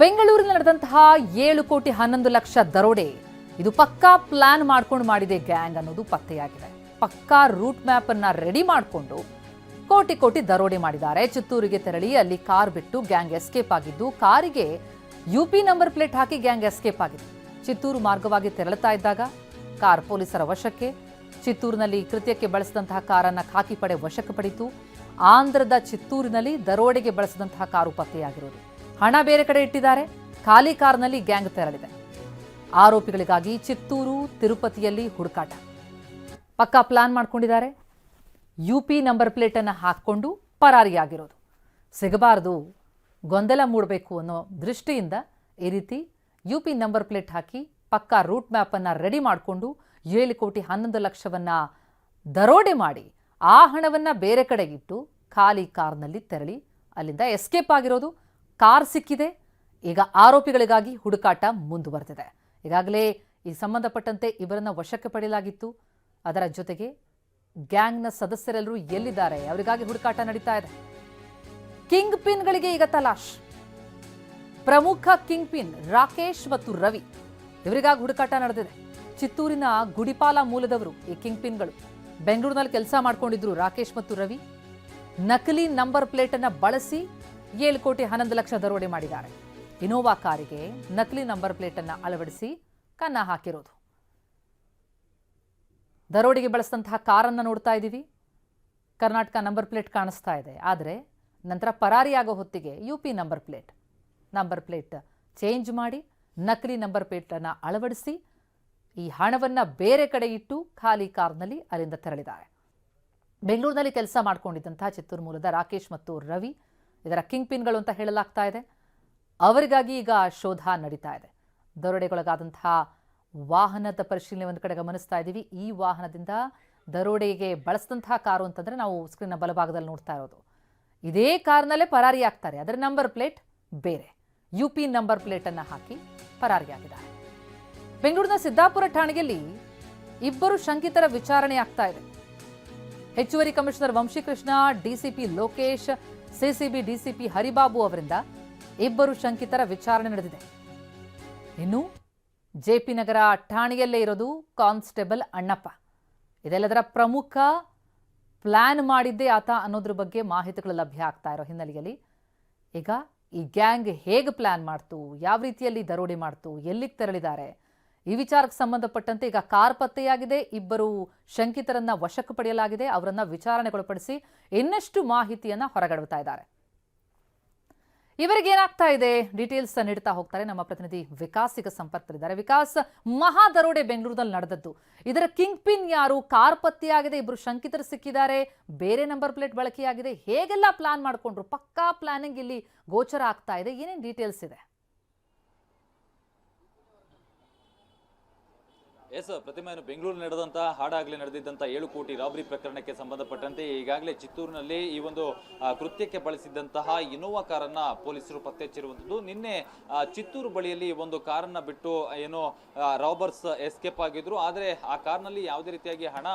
ಬೆಂಗಳೂರಿನಲ್ಲಿ ನಡೆದಂತಹ ಏಳು ಕೋಟಿ ಹನ್ನೊಂದು ಲಕ್ಷ ದರೋಡೆ. ಇದು ಪಕ್ಕಾ ಪ್ಲಾನ್ ಮಾಡ್ಕೊಂಡು ಮಾಡಿದೆ ಗ್ಯಾಂಗ್ ಅನ್ನೋದು ಪತ್ತೆಯಾಗಿದೆ. ಪಕ್ಕಾ ರೂಟ್ ಮ್ಯಾಪ್ ಅನ್ನ ರೆಡಿ ಮಾಡಿಕೊಂಡು ಕೋಟಿ ಕೋಟಿ ದರೋಡೆ ಮಾಡಿದ್ದಾರೆ. ಚಿತ್ತೂರಿಗೆ ತೆರಳಿ ಅಲ್ಲಿ ಕಾರ್ ಬಿಟ್ಟು ಗ್ಯಾಂಗ್ ಎಸ್ಕೇಪ್ ಆಗಿದ್ದು ಕಾರಿಗೆ ಯು ಪಿ ನಂಬರ್ ಪ್ಲೇಟ್ ಹಾಕಿ ಗ್ಯಾಂಗ್ ಎಸ್ಕೇಪ್ ಆಗಿದೆ. ಚಿತ್ತೂರು ಮಾರ್ಗವಾಗಿ ತೆರಳುತ್ತಾ ಇದ್ದಾಗ ಕಾರ್ ಪೊಲೀಸರ ವಶಕ್ಕೆ ಚಿತ್ತೂರಿನಲ್ಲಿ ಕೃತ್ಯಕ್ಕೆ ಬಳಸಿದಂತಹ ಕಾರನ್ನ ಖಾಕಿ ಪಡೆ ವಶಕ್ಕೆ ಪಡಿತು. ಆಂಧ್ರದ ಚಿತ್ತೂರಿನಲ್ಲಿ ದರೋಡೆಗೆ ಬಳಸಿದಂತಹ ಕಾರು ಪತ್ತೆಯಾಗಿರೋದು. ಹಣ ಬೇರೆ ಕಡೆ ಇಟ್ಟಿದ್ದಾರೆ. ಖಾಲಿ ಕಾರ್ನಲ್ಲಿ ಗ್ಯಾಂಗ್ ತೆರಳಿದೆ. ಆರೋಪಿಗಳಿಗಾಗಿ ಚಿತ್ತೂರು, ತಿರುಪತಿಯಲ್ಲಿ ಹುಡುಕಾಟ. ಪಕ್ಕಾ ಪ್ಲಾನ್ ಮಾಡ್ಕೊಂಡಿದ್ದಾರೆ. ಯುಪಿ ನಂಬರ್ ಪ್ಲೇಟನ್ನು ಹಾಕ್ಕೊಂಡು ಪರಾರಿಯಾಗಿರೋದು. ಸಿಗಬಾರದು, ಗೊಂದಲ ಮೂಡಬೇಕು ಅನ್ನೋ ದೃಷ್ಟಿಯಿಂದ ಈ ರೀತಿ ಯು ಪಿ ನಂಬರ್ ಪ್ಲೇಟ್ ಹಾಕಿ ಪಕ್ಕಾ ರೂಟ್ ಮ್ಯಾಪನ್ನು ರೆಡಿ ಮಾಡಿಕೊಂಡು ಏಳು ಕೋಟಿ ಹನ್ನೊಂದು ಲಕ್ಷವನ್ನು ದರೋಡೆ ಮಾಡಿ ಆ ಹಣವನ್ನು ಬೇರೆ ಕಡೆಗಿಟ್ಟು ಖಾಲಿ ಕಾರ್ನಲ್ಲಿ ತೆರಳಿ ಅಲ್ಲಿಂದ ಎಸ್ಕೇಪ್ ಆಗಿರೋದು. ಕಾರ್ ಸಿಕ್ಕಿದೆ. ಈಗ ಆರೋಪಿಗಳಿಗಾಗಿ ಹುಡುಕಾಟ ಮುಂದುವರೆದಿದೆ. ಈಗಾಗಲೇ ಈ ಸಂಬಂಧಪಟ್ಟಂತೆ ಇವರನ್ನ ವಶಕ್ಕೆ ಪಡೆಯಲಾಗಿತ್ತು. ಅದರ ಜೊತೆಗೆ ಗ್ಯಾಂಗ್ನ ಸದಸ್ಯರೆಲ್ಲರೂ ಎಲ್ಲಿದ್ದಾರೆ? ಅವರಿಗಾಗಿ ಹುಡುಕಾಟ ನಡೀತಾ ಇದೆ. ಕಿಂಗ್ ಪಿನ್ಗಳಿಗೆ ಈಗ ತಲಾಶ್. ಪ್ರಮುಖ ಕಿಂಗ್ ಪಿನ್ ರಾಕೇಶ್ ಮತ್ತು ರವಿ ಇವರಿಗಾಗಿ ಹುಡುಕಾಟ ನಡೆದಿದೆ. ಚಿತ್ತೂರಿನ ಗುಡಿಪಾಲ ಮೂಲದವರು ಈ ಕಿಂಗ್ ಪಿನ್ಗಳು ಬೆಂಗಳೂರಿನಲ್ಲಿ ಕೆಲಸ ಮಾಡ್ಕೊಂಡಿದ್ರು ರಾಕೇಶ್ ಮತ್ತು ರವಿ. ನಕಲಿ ನಂಬರ್ ಪ್ಲೇಟ್ ಅನ್ನ ಬಳಸಿ ಏಳು ಕೋಟಿ ಹನ್ನೊಂದು ಲಕ್ಷ ದರೋಡೆ ಮಾಡಿದ್ದಾರೆ. ಇನೋವಾ ಕಾರಿಗೆ ನಕಲಿ ನಂಬರ್ ಪ್ಲೇಟ್ ಅನ್ನ ಅಳವಡಿಸಿ ಕನ್ನ ಹಾಕಿರೋದು. ದರೋಡೆಗೆ ಬಳಸಿದಂತಹ ಕಾರನ್ನು ನೋಡ್ತಾ ಇದ್ದೀವಿ. ಕರ್ನಾಟಕ ನಂಬರ್ ಪ್ಲೇಟ್ ಕಾಣಿಸ್ತಾ ಇದೆ. ಆದರೆ ನಂತರ ಪರಾರಿಯಾಗೋ ಹೊತ್ತಿಗೆ U P number plate. Number plate change ಮಾಡಿ ನಕಲಿ ನಂಬರ್ ಪ್ಲೇಟನ್ನು ಅಳವಡಿಸಿ ಈ ಹಣವನ್ನು ಬೇರೆ ಕಡೆ ಇಟ್ಟು ಖಾಲಿ ಕಾರ್ನಲ್ಲಿ ಅಲ್ಲಿಂದ ತೆರಳಿದ್ದಾರೆ. ಬೆಂಗಳೂರಿನಲ್ಲಿ ಕೆಲಸ ಮಾಡಿಕೊಂಡಿದ್ದಂತಹ ಚಿತ್ತೂರು ಮೂಲದ ರಾಕೇಶ್ ಮತ್ತು ರವಿ ಇದರ ಕಿಂಗ್ ಪಿನ್ಗಳು ಅಂತ ಹೇಳಲಾಗ್ತಾ ಇದೆ. ಅವರಿಗಾಗಿ ಈಗ ಶೋಧ ನಡೀತಾ ಇದೆ. ದರೋಡೆಗೊಳಗಾದಂತಹ ವಾಹನದ ಪರಿಶೀಲನೆ ಒಂದು ಕಡೆ ಗಮನಿಸ್ತಾ ಇದ್ದೀವಿ. ಈ ವಾಹನದಿಂದ ದರೋಡೆಗೆ ಬಳಸಿದಂತಹ ಕಾರು ಅಂತಂದ್ರೆ ನಾವು ಸ್ಕ್ರೀನ್ನ ಬಲಭಾಗದಲ್ಲಿ ನೋಡ್ತಾ ಇರೋದು. ಇದೇ ಕಾರ್ನಲ್ಲೇ ಪರಾರಿಯಾಗ್ತಾರೆ ಅದರ ನಂಬರ್ ಪ್ಲೇಟ್ ಬೇರೆ. ಯು ಪಿ ನಂಬರ್ ಪ್ಲೇಟನ್ನು ಹಾಕಿ ಪರಾರಿಯಾಗಿದ್ದಾರೆ ಬೆಂಗಳೂರಿನ ಸಿದ್ದಾಪುರ ಠಾಣೆಯಲ್ಲಿ ಇಬ್ಬರು ಶಂಕಿತರ ವಿಚಾರಣೆ ಆಗ್ತಾ ಇದೆ. ಹೆಚ್ಚುವರಿ commissioner Vamshikrishna DCP Lokesh CCB, DCP Haribabu ಅವರಿಂದ ಇಬ್ಬರು ಶಂಕಿತರ ವಿಚಾರಣೆ ನಡೆದಿದೆ. ಇನ್ನು ಜೆಪಿ ನಗರ ಠಾಣೆಯಲ್ಲೇ ಇರೋದು ಕಾನ್ಸ್ಟೇಬಲ್ ಅಣ್ಣಪ್ಪ. ಇದೆಲ್ಲದರ ಪ್ರಮುಖ ಪ್ಲಾನ್ ಮಾಡಿದ್ದೇ ಆತ ಅನ್ನೋದ್ರ ಬಗ್ಗೆ ಮಾಹಿತಿಗಳು ಲಭ್ಯ ಆಗ್ತಾ ಇರೋ ಹಿನ್ನೆಲೆಯಲ್ಲಿ. ಈಗ ಈ ಗ್ಯಾಂಗ್ ಹೇಗೆ ಪ್ಲಾನ್ ಮಾಡ್ತು, ಯಾವ ರೀತಿಯಲ್ಲಿ ದರೋಡೆ ಮಾಡ್ತು, ಎಲ್ಲಿಗೆ ತೆರಳಿದ್ದಾರೆ ಈ ವಿಚಾರಕ್ಕೆ ಸಂಬಂಧಪಟ್ಟಂತೆ ಈಗ ಕಾರ್ ಪತ್ತೆಯಾಗಿದೆ. ಇಬ್ಬರು ಶಂಕಿತರನ್ನ ವಶಕ್ಕೆ ಪಡೆಯಲಾಗಿದೆ. ಅವರನ್ನ ವಿಚಾರಣೆಗೊಳಪಡಿಸಿ ಇನ್ನಷ್ಟು ಮಾಹಿತಿಯನ್ನ ಹೊರಗಡುತ್ತಾ ಇದ್ದಾರೆ. ಇವರಿಗೆ ಏನಾಗ್ತಾ ಇದೆ? ಡೀಟೇಲ್ಸ್ ನೀಡ್ತಾ ಹೋಗ್ತಾರೆ ನಮ್ಮ ಪ್ರತಿನಿಧಿ ವಿಕಾಸ್. ಈಗ ಸಂಪರ್ಕದಲ್ಲಿದ್ದಾರೆ. ವಿಕಾಸ್ ಮಹಾ ದರೋಡೆ ಬೆಂಗಳೂರಿನಲ್ಲಿ ನಡೆದದ್ದು. ಇದರ ಕಿಂಗ್ ಪಿನ್ ಯಾರು? ಕಾರ್ ಪತ್ತೆಯಾಗಿದೆ. ಇಬ್ಬರು ಶಂಕಿತರು ಸಿಕ್ಕಿದ್ದಾರೆ. ಬೇರೆ ನಂಬರ್ ಪ್ಲೇಟ್ ಬಳಕೆಯಾಗಿದೆ. ಹೇಗೆಲ್ಲ ಪ್ಲಾನ್ ಮಾಡಿಕೊಂಡ್ರು? ಪಕ್ಕಾ ಪ್ಲಾನಿಂಗ್ ಇಲ್ಲಿ ಗೋಚರ ಆಗ್ತಾ ಇದೆ. ಏನೇನು ಡೀಟೇಲ್ಸ್ ಇದೆ? ಎಸ್ ಪ್ರತಿಮೆಯನ್ನು ಬೆಂಗಳೂರು ನಡೆದಂತಹ ಹಾಡಾಗಲಿ ನಡೆದಿದ್ದಂಥ ಏಳು ಕೋಟಿ ರಾಬರಿ ಪ್ರಕರಣಕ್ಕೆ ಸಂಬಂಧಪಟ್ಟಂತೆ ಈಗಾಗಲೇ ಚಿತ್ತೂರಿನಲ್ಲಿ ಈ ಒಂದು ಕೃತ್ಯಕ್ಕೆ ಬಳಸಿದ್ದಂತಹ ಇನೋವಾ ಕಾರನ್ನ ಪೊಲೀಸರು ಪತ್ತೆ ಹಚ್ಚಿರುವಂಥದ್ದು ನಿನ್ನೆ ಚಿತ್ತೂರು ಬಳಿಯಲ್ಲಿ ಒಂದು ಕಾರನ್ನ ಬಿಟ್ಟು ಏನೋ ರಾಬರ್ಸ್ ಎಸ್ಕೇಪ್ ಆಗಿದ್ರು. ಆದರೆ ಆ ಕಾರ್ನಲ್ಲಿ ಯಾವುದೇ ರೀತಿಯಾಗಿ ಹಣ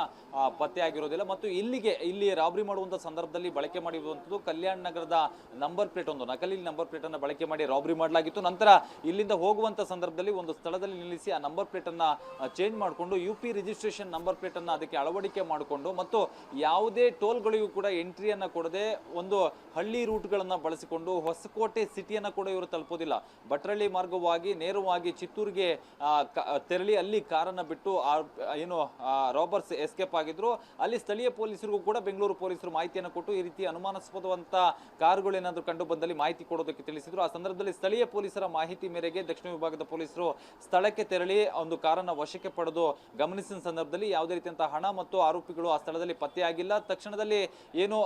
ಪತ್ತೆ ಆಗಿರೋದಿಲ್ಲ. ಮತ್ತು ಇಲ್ಲಿಗೆ, ಇಲ್ಲಿ ರಾಬರಿ ಮಾಡುವಂಥ ಸಂದರ್ಭದಲ್ಲಿ ಬಳಕೆ ಮಾಡಿರುವಂಥದ್ದು ಕಲ್ಯಾಣ ನಗರದ ನಂಬರ್ ಪ್ಲೇಟ್ ಒಂದು ನಕಲಿ ನಂಬರ್ ಪ್ಲೇಟ್ ಅನ್ನ ಬಳಕೆ ಮಾಡಿ ರಾಬರಿ ಮಾಡಲಾಗಿತ್ತು. ನಂತರ ಇಲ್ಲಿಂದ ಹೋಗುವಂತ ಸಂದರ್ಭದಲ್ಲಿ ಒಂದು ಸ್ಥಳದಲ್ಲಿ ನಿಲ್ಲಿಸಿ ಆ ನಂಬರ್ ಪ್ಲೇಟ್ ಅನ್ನ ಚೇಂಜ್ ಮಾಡಿಕೊಂಡು ಯು ಪಿ ರಿಜಿಸ್ಟ್ರೇಷನ್ ನಂಬರ್ ಪ್ಲೇಟನ್ನು ಅದಕ್ಕೆ ಅಳವಡಿಕೆ ಮಾಡಿಕೊಂಡು ಮತ್ತು ಯಾವುದೇ ಟೋಲ್ಗಳಿಗೂ ಕೂಡ ಎಂಟ್ರಿಯನ್ನು ಕೊಡದೆ ಒಂದು ಹಳ್ಳಿ ರೂಟ್ಗಳನ್ನು ಬಳಸಿಕೊಂಡು ಹೊಸಕೋಟೆ ಸಿಟಿಯನ್ನು ಕೂಡ ಇವರು ತಲುಪೋದಿಲ್ಲ. ಭಟ್ರಳ್ಳಿ ಮಾರ್ಗವಾಗಿ, ನೇರವಾಗಿ ಚಿತ್ತೂರಿಗೆ ತೆರಳಿ ಅಲ್ಲಿ ಕಾರನ್ನು ಬಿಟ್ಟು ಏನು ರಾಬರ್ಸ್ ಎಸ್ಕೇಪ್ ಆಗಿದ್ರು. ಅಲ್ಲಿ ಸ್ಥಳೀಯ ಪೊಲೀಸರಿಗೂ ಕೂಡ ಬೆಂಗಳೂರು ಪೊಲೀಸರು ಮಾಹಿತಿಯನ್ನು ಕೊಟ್ಟು ಈ ರೀತಿ ಅನುಮಾನಾಸ್ಪದವಂತ ಕಾರುಗಳು ಏನಾದರೂ ಕಂಡು ಬಂದಲ್ಲಿ ಮಾಹಿತಿ ಕೊಡೋದಕ್ಕೆ ತಿಳಿಸಿದ್ರು. ಆ ಸಂದರ್ಭದಲ್ಲಿ ಸ್ಥಳೀಯ ಪೊಲೀಸರ ಮಾಹಿತಿ ಮೇರೆಗೆ ದಕ್ಷಿಣ ವಿಭಾಗದ ಪೊಲೀಸರು ಸ್ಥಳಕ್ಕೆ ತೆರಳಿ ಒಂದು ಕಾರನ್ನು ವಶಕ್ಕೆ ಪಡೆದು ಗಮನಿಸಿದ ಸಂದರ್ಭದಲ್ಲಿ ಯಾವುದೇ ರೀತಿಯಂತಹ ಹಣ ಮತ್ತು ಆರೋಪಿಗಳು ಆ ಸ್ಥಳದಲ್ಲಿ ಪತ್ತೆಯಾಗಿಲ್ಲ. ತಕ್ಷಣದಲ್ಲಿ ಏನು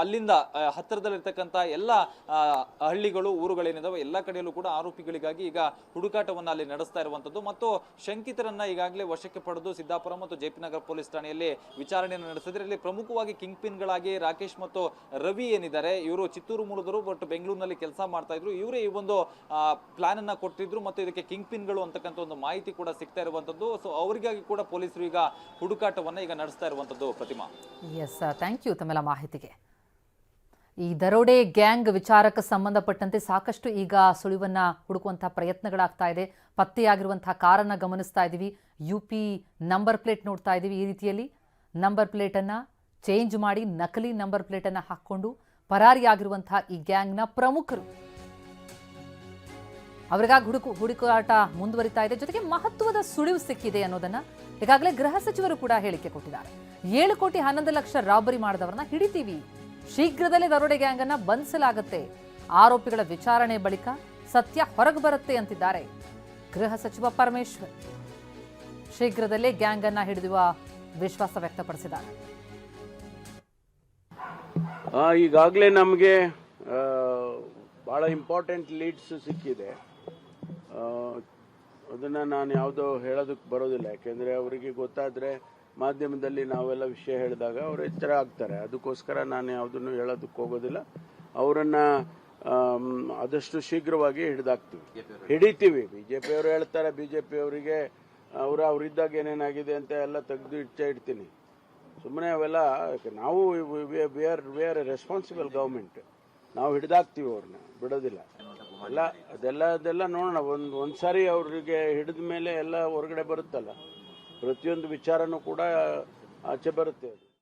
ಅಲ್ಲಿಂದ ಹತ್ತಿರದಲ್ಲಿರ್ತಕ್ಕಂಥ ಎಲ್ಲ ಹಳ್ಳಿಗಳು, ಊರುಗಳೇನಿದಾವೆ, ಎಲ್ಲ ಕಡೆಯಲ್ಲೂ ಕೂಡ ಆರೋಪಿಗಳಿಗಾಗಿ ಈಗ ಹುಡುಕಾಟವನ್ನು ಅಲ್ಲಿ ನಡೆಸ್ತಾ ಇರುವಂತದ್ದು ಮತ್ತು ಶಂಕಿತರನ್ನ ಈಗಾಗಲೇ ವಶಕ್ಕೆ ಪಡೆದು ಸಿದ್ದಾಪುರ ಮತ್ತು ಜೆಪಿ ನಗರ ಪೊಲೀಸ್ ಠಾಣೆಯಲ್ಲಿ ವಿಚಾರಣೆಯನ್ನು ನಡೆಸಿದ್ರೆ ಇಲ್ಲಿ ಪ್ರಮುಖವಾಗಿ ಕಿಂಗ್ ಪಿನ್ಗಳಾಗಿ ರಾಕೇಶ್ ಮತ್ತು ರವಿ ಏನಿದ್ದಾರೆ, ಇವರು ಚಿತ್ತೂರು ಮೂಲದರು ಬಟ್ ಬೆಂಗಳೂರಿನಲ್ಲಿ ಕೆಲಸ ಮಾಡ್ತಾ ಇದ್ರು. ಇವರೇ ಈ ಒಂದು ಪ್ಲಾನ್ ಅನ್ನ ಕೊಟ್ಟಿದ್ರು. ಮತ್ತು ಇದಕ್ಕೆ ಕಿಂಗ್ ಪಿನ್ಗಳು ಅಂತಕ್ಕಂಥ ಒಂದು ಮಾಹಿತಿ ಕೂಡ ಸಿಗ್ತಾ ಇರುವಂತದ್ದು ಸೊ ಅವರಿಗಾಗಿ ಕೂಡ ಪೊಲೀಸರು ಈಗ ಹುಡುಕಾಟವನ್ನು ಈಗ ನಡೆಸ್ತಾ ಇರುವಂತದ್ದು ಪ್ರತಿಮಾ. ಎಸ್ ಥ್ಯಾಂಕ್ ಯು ತಮ್ಮೆಲ್ಲ ಮಾಹಿತಿಗೆ. ಈ ದರೋಡೆ ಗ್ಯಾಂಗ್ ವಿಚಾರಕ್ಕೆ ಸಂಬಂಧಪಟ್ಟಂತೆ ಸಾಕಷ್ಟು ಈಗ ಸುಳಿವನ್ನ ಹುಡುಕುವಂತಹ ಪ್ರಯತ್ನಗಳಾಗ್ತಾ ಇದೆ. ಪತ್ತೆಯಾಗಿರುವಂತಹ ಕಾರನ್ನ ಗಮನಿಸ್ತಾ ಇದ್ದೀವಿ. ಯು ಪಿ ನಂಬರ್ ಪ್ಲೇಟ್ ನೋಡ್ತಾ ಇದ್ದೀವಿ ಈ ರೀತಿಯಲ್ಲಿ. ನಂಬರ್ ಪ್ಲೇಟನ್ನು ಚೇಂಜ್ ಮಾಡಿ ನಕಲಿ ನಂಬರ್ ಪ್ಲೇಟನ್ನು ಹಾಕ್ಕೊಂಡು ಪರಾರಿಯಾಗಿರುವಂತಹ ಈ ಗ್ಯಾಂಗ್ನ ಪ್ರಮುಖರು ಅವರಿಗಾಗಿ ಹುಡುಕು ಹುಡುಕಾಟ ಮುಂದುವರಿತಾ ಇದೆ. ಜೊತೆಗೆ ಮಹತ್ವದ ಸುಳಿವು ಸಿಕ್ಕಿದೆ ಅನ್ನೋದನ್ನ ಈಗಾಗಲೇ ಗೃಹ ಸಚಿವರು ಕೂಡ ಹೇಳಿಕೆ ಕೊಟ್ಟಿದ್ದಾರೆ. ಏಳು ಕೋಟಿ ಹನ್ನೊಂದು ಲಕ್ಷ ರಾಬರಿ ಮಾಡಿದವರನ್ನ ಹಿಡಿತೀವಿ. ಶೀಘ್ರದಲ್ಲೇ ದರೋಡೆ ಗ್ಯಾಂಗ್ ಅನ್ನ ಬಂಧಿಸಲಾಗುತ್ತೆ ಆರೋಪಿಗಳ ವಿಚಾರಣೆ ಬಳಿಕ ಸತ್ಯ ಹೊರಗೆ ಬರುತ್ತೆ ಅಂತಿದ್ದಾರೆ ಗೃಹ ಸಚಿವ ಪರಮೇಶ್ವರ್. ಶೀಘ್ರದಲ್ಲೇ ಗ್ಯಾಂಗ್ ಅನ್ನ ಹಿಡಿದುವ ವಿಶ್ವಾಸ ವ್ಯಕ್ತಪಡಿಸಿದ್ದಾರೆ. ಈಗಾಗಲೇ ನಮಗೆ ಬಹಳ ಇಂಪಾರ್ಟೆಂಟ್ ಲೀಡ್ಸ್ ಸಿಕ್ಕಿದೆ. ಅದನ್ನು ನಾನು ಯಾವುದೋ ಹೇಳೋದಕ್ಕೆ ಬರೋದಿಲ್ಲ. ಯಾಕೆಂದರೆ ಅವರಿಗೆ ಗೊತ್ತಾದರೆ ಮಾಧ್ಯಮದಲ್ಲಿ ನಾವೆಲ್ಲ ವಿಷಯ ಹೇಳಿದಾಗ ಅವರು ಎಚ್ಚರ ಆಗ್ತಾರೆ. ಅದಕ್ಕೋಸ್ಕರ ನಾನು ಯಾವುದನ್ನು ಹೇಳೋದಕ್ಕೆ ಹೋಗೋದಿಲ್ಲ. ಅವರನ್ನು ಆದಷ್ಟು ಶೀಘ್ರವಾಗಿ ಹಿಡಿದಾಕ್ತೀವಿ. ಹಿಡಿತೀವಿ. ಬಿ ಜೆ ಪಿಯವರು ಹೇಳ್ತಾರೆ ಬಿ ಜೆ ಪಿಯವರಿಗೆ ಅವರು, ಅವರಿದ್ದಾಗ ಏನೇನಾಗಿದೆ ಅಂತ ಎಲ್ಲ ತೆಗೆದು ಇಚ್ಚ ಇಡ್ತೀನಿ. ಸುಮ್ಮನೆ ಅವೆಲ್ಲ, ನಾವು we are we are responsible government ನಾವು ಹಿಡಿದಾಕ್ತೀವಿ ಅವ್ರನ್ನ. ಬಿಡೋದಿಲ್ಲ. ಎಲ್ಲ, ಅದೆಲ್ಲ ಅದೆಲ್ಲ ನೋಡೋಣ. ಒಂದು ಒಂದು ಸಾರಿ ಅವ್ರಿಗೆ ಹಿಡಿದ ಮೇಲೆ ಎಲ್ಲ ಹೊರಗಡೆ ಬರುತ್ತಲ್ಲ. ಪ್ರತಿಯೊಂದು ವಿಚಾರನೂ ಕೂಡ ಆಚೆ ಬರುತ್ತೆ ಅದು.